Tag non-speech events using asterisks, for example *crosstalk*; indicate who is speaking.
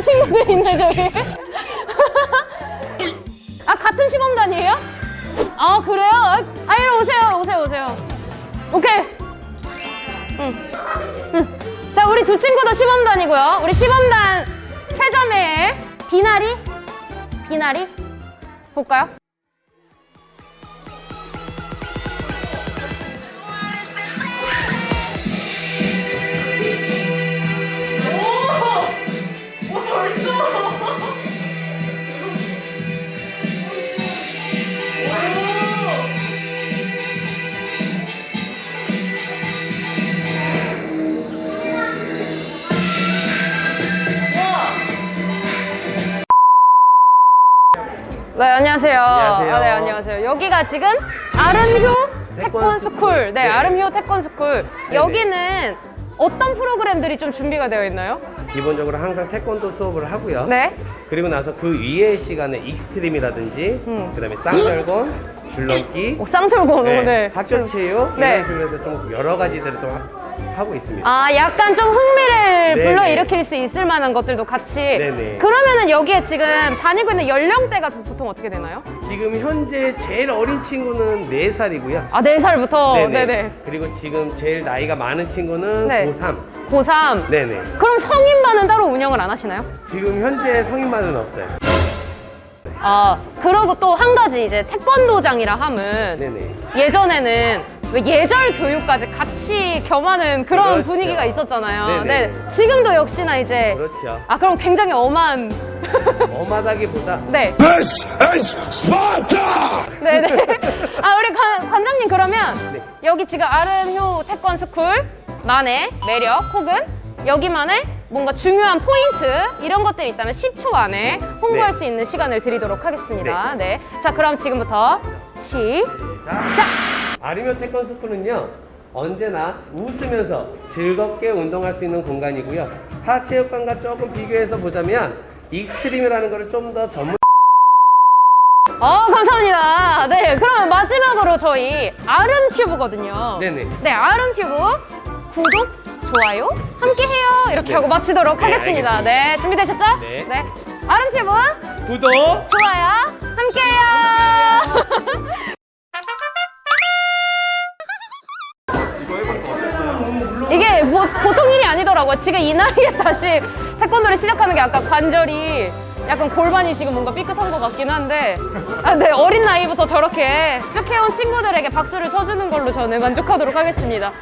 Speaker 1: 친구들 있네 저기. 아 *laughs* 같은 시범단이에요? 아 그래요? 아 아, 이리 오세요 오세요 오세요. 오케이. 응. 응. 자 우리 두 친구도 시범단이고요. 우리 시범단 세점의 비나리 비나리 볼까요? 네 안녕하세요.
Speaker 2: 안녕하세요.
Speaker 1: 아, 네 안녕하세요. 여기가 지금 아름휴 태권 스쿨. 네,
Speaker 2: 네.
Speaker 1: 아름휴 태권 스쿨. 여기는 어떤 프로그램들이 좀 준비가 되어 있나요?
Speaker 2: 기본적으로 항상 태권도 수업을 하고요.
Speaker 1: 네.
Speaker 2: 그리고 나서 그 위에 시간에 익스트림이라든지
Speaker 1: 음.
Speaker 2: 그다음에 쌍절곤, 줄넘기,
Speaker 1: 오, 쌍철곤.
Speaker 2: 네,
Speaker 1: 네.
Speaker 2: 학교 체육
Speaker 1: 네.
Speaker 2: 이런 식으로 해서 좀 여러 가지들을 좀 하- 하고 있습니다.
Speaker 1: 아, 약간 좀 흥미를
Speaker 2: 네네.
Speaker 1: 불러일으킬 수 있을 만한 것들도 같이.
Speaker 2: 네네.
Speaker 1: 그러면은 여기에 지금 다니고 있는 연령대가 보통 어떻게 되나요?
Speaker 2: 지금 현재 제일 어린 친구는 4살이고요.
Speaker 1: 아, 네살부터 네네.
Speaker 2: 그리고 지금 제일 나이가 많은 친구는
Speaker 1: 네.
Speaker 2: 고3.
Speaker 1: 고3.
Speaker 2: 네네.
Speaker 1: 그럼 성인반은 따로 운영을 안 하시나요?
Speaker 2: 지금 현재 성인반은 없어요.
Speaker 1: 아, 그러고 또 한 가지 이제 태권도장이라 함은
Speaker 2: 네네.
Speaker 1: 예전에는 왜 예절 교육까지 같이 겸하는 그런
Speaker 2: 그렇죠.
Speaker 1: 분위기가 있었잖아요.
Speaker 2: 네네.
Speaker 1: 네. 지금도 역시나 이제
Speaker 2: 그렇죠.
Speaker 1: 아 그럼 굉장히 엄한 *laughs*
Speaker 2: 엄하다기보다
Speaker 1: 네.
Speaker 3: This is Sparta!
Speaker 1: 네네. 아 우리 관, 관장님 그러면
Speaker 2: 네.
Speaker 1: 여기 지금 아름효 태권 스쿨 만의 매력 혹은 여기만의 뭔가 중요한 포인트 이런 것들이 있다면 10초 안에 홍보할
Speaker 2: 네.
Speaker 1: 수 있는 시간을 드리도록 하겠습니다. 네. 자 그럼 지금부터 시작.
Speaker 2: 아리면 태권 스쿨은요 언제나 웃으면서 즐겁게 운동할 수 있는 공간이고요 타 체육관과 조금 비교해서 보자면 익스트림이라는 거를 좀더 전문
Speaker 1: 어 감사합니다. 네 그러면 마지막으로 저희 아름 튜브거든요.
Speaker 2: 네네.
Speaker 1: 네 아름 튜브 구독 좋아요 함께 해요 이렇게
Speaker 2: 네.
Speaker 1: 하고 마치도록
Speaker 2: 네,
Speaker 1: 하겠습니다. 네 준비되셨죠?
Speaker 2: 네.
Speaker 1: 아름 튜브
Speaker 2: 구독
Speaker 1: 좋아요 함께해요. *laughs* 이게 뭐 보통 일이 아니더라고요. 지금 이 나이에 다시 태권도를 시작하는 게 약간 관절이 약간 골반이 지금 뭔가 삐끗한 것 같긴 한데 아, 네, 어린 나이부터 저렇게 쭉 해온 친구들에게 박수를 쳐주는 걸로 저는 만족하도록 하겠습니다.